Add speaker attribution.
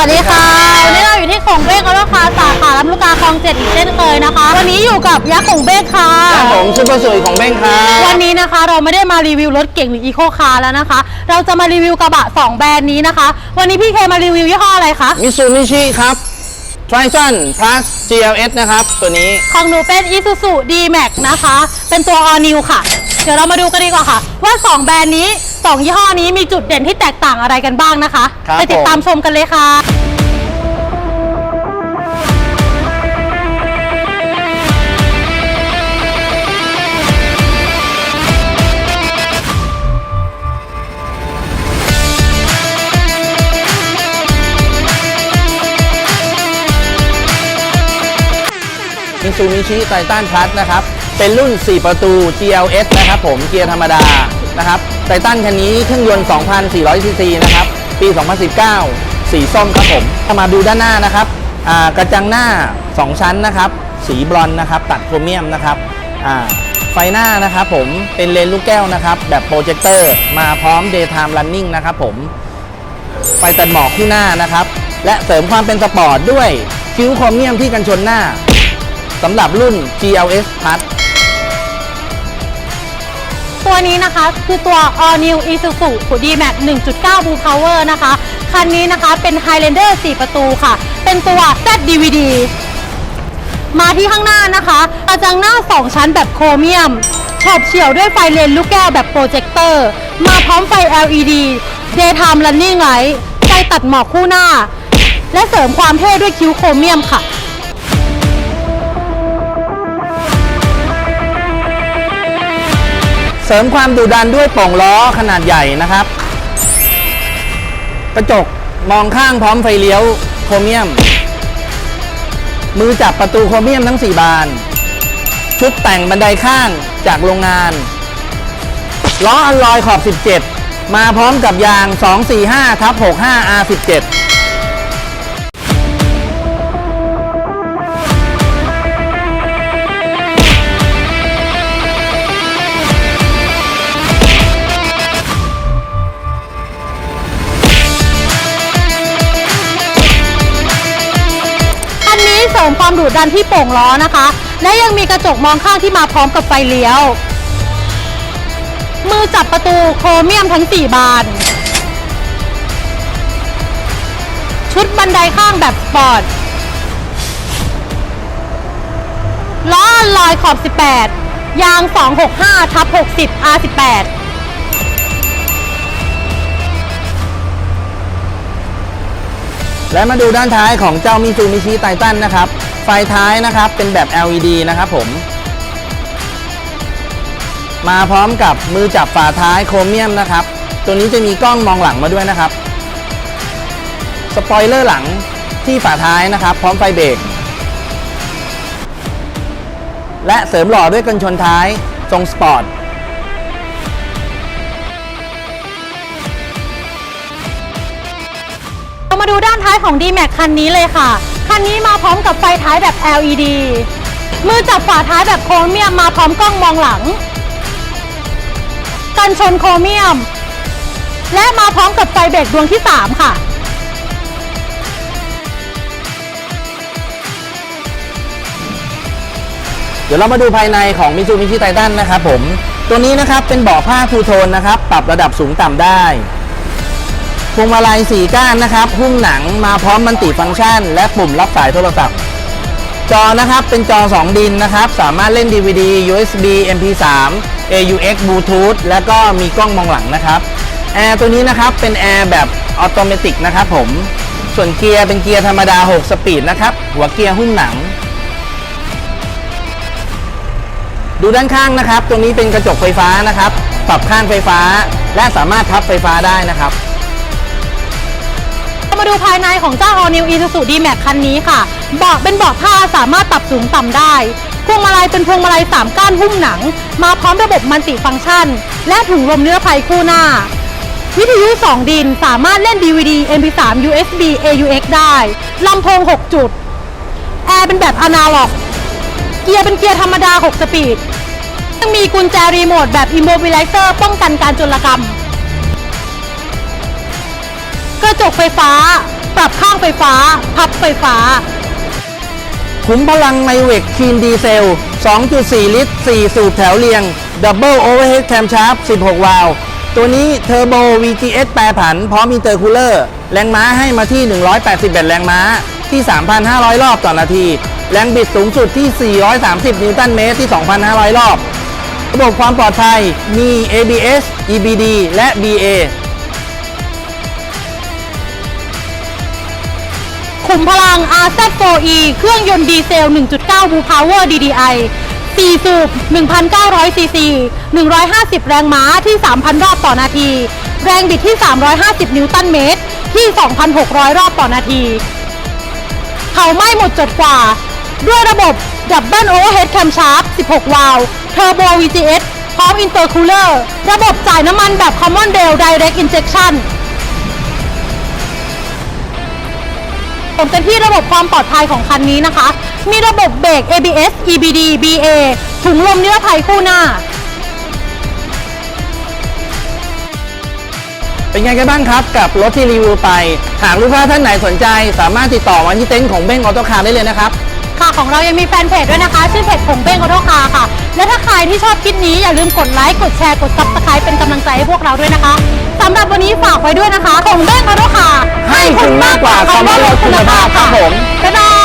Speaker 1: วัสดีค่ะ วันนี้เราอยู่ที่ของเบ้งออโต้คาร์สาขาลำลูกกาคลองเจ็ดอีกเช่นเคยนะคะ วันนี้อยู่กับยักษ์ของเบ้งค่ะ
Speaker 2: ครับผมซุปเปอร์สุยของเบ้งครับ
Speaker 1: วันนี้นะคะเราไม่ได้มารีวิวรถเก่งหรืออีโคคาร์แล้วนะคะ เราจะมารีวิวกระบะ 2 แบรนด์นี้นะคะ วันนี้พี่เคมารีวิวยี่ห้ออะไรคะ
Speaker 2: มิซูมิชิครับ Triton Plus GLS นะครับ ตัวนี้
Speaker 1: ของหนูเป็น Isuzu D-Max นะคะ เป็นตัว All New ค่ะ เดี๋ยวเรามาดูกันดีกว่าค่ะ ว่า 2 แบรนด์นี้ 2 ยี่ห้อนี้มีจุดเด่นที่แตกต่างอะไรกันบ้างนะคะ
Speaker 2: ครับ
Speaker 1: ไปติดตามชมกันเลยค่ะ
Speaker 2: มิซูมิชิไททันพลัสนะครับ เป็นรุ่น 4 ประตู GLS นะครับผม เกียร์ธรรมดา นะครับไททันคันนี้เครื่องยนต์ 2,400 ซีซีนะครับ ปี 2019 สีส้มครับผมถ้ามาดูด้านหน้านะครับ กระจังหน้า 2 ชั้นนะครับ สีบรอนนะครับ ตัดโครเมียมนะครับไฟหน้านะครับผมเป็นเลนส์ลูกแก้วนะครับ แบบโปรเจคเตอร์มาพร้อม Daytime Running นะครับผมไฟตัดหมอกคู่หน้านะครับ และเสริมความเป็นสปอร์ตด้วยคิ้วโครเมียมที่กันชนหน้า สำหรับรุ่น GLS Plus
Speaker 1: ตัวนี้นะคะคือตัว All New Isuzu D-Max 1.9 Blue Power นะคะ คันนี้นะคะเป็น Highlander 4 ประตูค่ะ เป็นตัว ZDVD มาที่ข้างหน้านะคะกระจังหน้า 2 ชั้นแบบโครเมียมฉอบเฉียวด้วยไฟเลนส์ลูกแก้วแบบโปรเจคเตอร์ มาพร้อมไฟ LED Daytime Running Light ไฟตัดหมอกคู่หน้า และเสริมความเท่ด้วยคิ้วโครเมียมค่ะ
Speaker 2: เสริมความดุดันด้วยโป่งล้อขนาดใหญ่นะครับ กระจกมองข้างพร้อมไฟเลี้ยวโครเมียม มือจับประตูโครเมียมทั้ง 4 บาน ชุดแต่งบันไดข้างจากโรงงาน ล้ออัลลอยขอบ 17 มาพร้อมกับยาง 245ทับ65 R17
Speaker 1: ความดุดันที่โป่งล้อนะคะ และยังมีกระจกมองข้างที่มาพร้อมกับไฟเลี้ยว มือจับประตูโครเมียมทั้ง 4 บาน ชุดบันไดข้างแบบสปอร์ตล้อลอยขอบ 18 ยาง 265 ทับ 60 R18
Speaker 2: และมาดูด้านท้ายของเจ้ามิซูมิชิไททันนะครับ ไฟท้ายนะครับเป็นแบบ LED นะครับผม มาพร้อมกับมือจับฝาท้ายโครเมียมนะครับ ตัวนี้จะมีกล้องมองหลังมาด้วยนะครับ สปอยเลอร์หลังที่ฝาท้ายนะครับ พร้อมไฟเบรก และเสริมหล่อด้วยกันชนท้ายทรงสปอร์ต
Speaker 1: มาดูด้านท้ายของ D-Max คันนี้เลยค่ะ คันนี้มาพร้อมกับไฟท้ายแบบ LED มือจับฝาท้ายแบบโครเมียมมาพร้อมกล้องมองหลัง กันชนโครเมียม และมาพร้อมกับไฟเบรกดวงที่ 3 ค่ะ
Speaker 2: เดี๋ยวเรามาดูภายในของ Mitsubishi Titan นะครับผม ตัวนี้นะครับเป็นเบาะผ้าทูโทนนะครับ ปรับระดับสูงต่ำได้ พวงมาลัย4ก้านนะครับหุ้มหนังมาพร้อมมันติฟังก์ชัน และปุ่มรับสายโทรศัพท์ จอนะครับเป็นจอ 2 ดินนะครับ สามารถเล่น DVD USB MP3 AUX Bluetooth และก็มีกล้องมองหลังนะครับแอร์ตัวนี้นะครับเป็นแอร์แบบออโตเมติกนะครับผมส่วนเกียร์เป็นเกียร์ธรรมดา 6 สปีดนะครับ หัวเกียร์หุ้มหนัง ดูด้านข้างนะครับตรงนี้เป็นกระจกไฟฟ้านะครับ ปรับข้างไฟฟ้า และสามารถพับไฟฟ้าได้นะครับ
Speaker 1: มาดูภายในของเจ้า All New Isuzu D-Max คันนี้ค่ะ เบาะเป็นเบาะผ้าสามารถปรับสูงต่ำได้ พวงมาลัยเป็นพวงมาลัย 3 ก้านหุ้มหนัง มาพร้อมระบบมันติฟังก์ชัน และถุงลมนิรภัยคู่หน้า วิทยุ 2 ดินสามารถเล่น DVD MP3 USB AUX ได้ลำโพง 6 จุด แอร์เป็นแบบอนาล็อก เกียร์เป็นเกียร์ธรรมดา 6 สปีดยังมีกุญแจรีโมทแบบ Immobilizer ป้องกันการโจรกรรม กระจกไฟฟ้า ปรับข้างไฟฟ้า พับไฟฟ้า
Speaker 2: ขุมพลังไมเวกคีนดีเซล 2.4 ลิตร 4 สูบแถวเรียง ดับเบิลโอเวอร์เฮดแคมชาร์ป16 วาล์วตัวนี้เทอร์โบ VGS แปรผัน พร้อมอินเตอร์คูลเลอร์ แรงม้าให้มาที่ 181 แรงม้าที่ 3,500 รอบต่อนาที แรงบิดสูงสุดที่ 430 นิวตันเมตรที่ 2,500 รอบ ระบบความปลอดภัยมี ABS EBD และ BA
Speaker 1: ขุมพลัง RZ4E เครื่องยนต์ดีเซล 1.9 บูพาวเวอร์ DDI 4 สูบ 1,900 ซีซี 150 แรงม้าที่ 3,000 รอบต่อนาที แรงบิดที่ 350 นิวตันเมตร ที่ 2,600 รอบต่อนาที เผาไหม้หมดจดกว่า ด้วยระบบ Double Overhead Camshaft 16 วาล์ว Turbo VGS พร้อม Intercooler ระบบจ่ายน้ำมันแบบ Common Rail Direct Injection ผมกันที่ระบบความปลอดภัยของคันนี้นะคะ มีระบบเบรก ABS EBD BA ถุงลมนิรภัยคู่หน้า
Speaker 2: เป็นไงกันบ้างครับกับรถที่รีวิวไป หากลูกค้าท่านไหนสนใจ สามารถติดต่อมาที่เต็นท์ของเบ้งออโต้คาร์ได้เลยนะครับ
Speaker 1: ค่ะของเรายังมีแฟนเพจด้วยนะคะ ชื่อเพจผมเบ้งออโตคาร์ค่ะ และถ้าใครที่ชอบคลิปนี้อย่าลืมกดไลค์กดแชร์กดซับสไครป์เป็นกำลังใจให้พวกเราด้วยนะคะสำหรับวันนี้ฝากไว้ด้วยนะคะผมเบ้งออโตคาร์
Speaker 2: ให้คุณมากกว่าคำว่ารถคุณภาพครับผม
Speaker 1: บ๊ายบาย